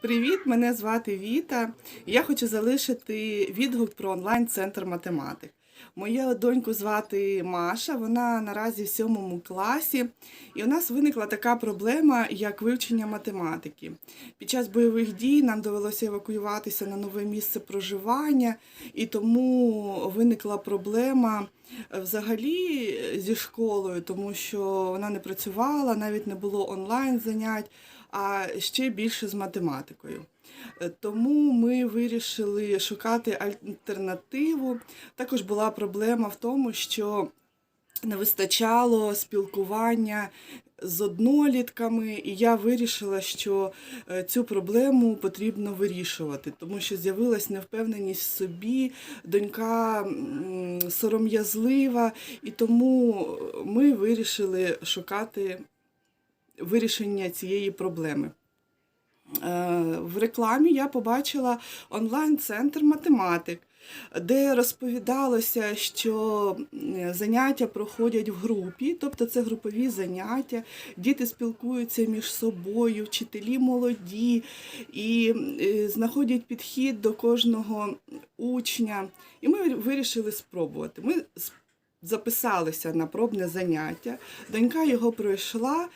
Привіт, мене звати Віта. Я хочу залишити відгук про онлайн-центр математик. Мою доньку звати Маша, вона наразі в сьомому класі, і у нас виникла така проблема, як вивчення математики. Під час бойових дій нам довелося евакуюватися на нове місце проживання, і тому виникла проблема е, взагалі зі школою, тому що вона не працювала, навіть не було онлайн занять, а ще більше з математикою. Е, Тому ми вирішили шукати альтернативу. Також була проблема в тому, що не вистачало спілкування з однолітками, і я вирішила, що е, цю проблему потрібно вирішувати, тому що з'явилась невпевненість в собі, донька сором'язлива, і тому ми вирішили шукати вирішення цієї проблеми. Е, В рекламі я побачила онлайн-центр математик, де розповідалося, що заняття проходять в групі, тобто це групові заняття, діти спілкуються між собою, вчителі молоді і е, знаходять підхід до кожного учня. І ми вирішили спробувати. Ми записалися на пробне заняття. Донька його пройшла,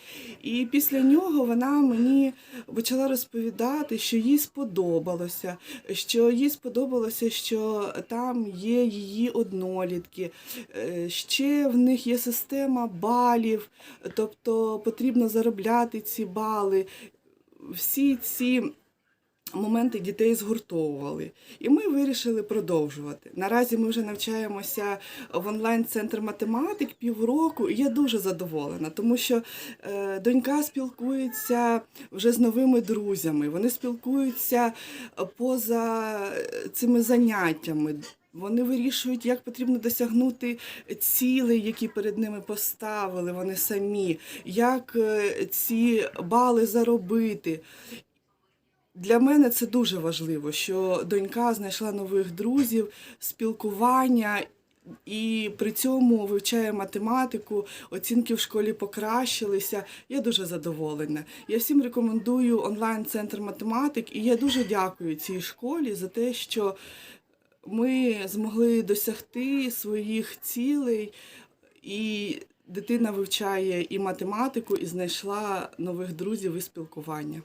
і після нього вона мені почала розповідати, що їй сподобалося, що їй сподобалося, що там є її однолітки. Е, Ще в них є система балів, тобто потрібно заробляти ці бали. Всі ці моменти дітей згуртовували. І ми вирішили продовжувати. Наразі ми вже навчаємося в онлайн-центр математик півроку, і я дуже задоволена, тому що е, донька спілкується вже з новими друзями, вони спілкуються поза е, цими заняттями. Вони вирішують, як потрібно досягнути цілей, які перед ними поставили вони самі, як е, ці бали заробити. Для мене це дуже важливо, що донька знайшла нових друзів, спілкування і при цьому вивчає математику, оцінки в школі покращилися. Я дуже задоволена. Я всім рекомендую онлайн-центр математик, і я дуже дякую цій школі за те, що ми змогли досягти своїх цілей, і дитина вивчає і математику, і знайшла нових друзів і спілкування.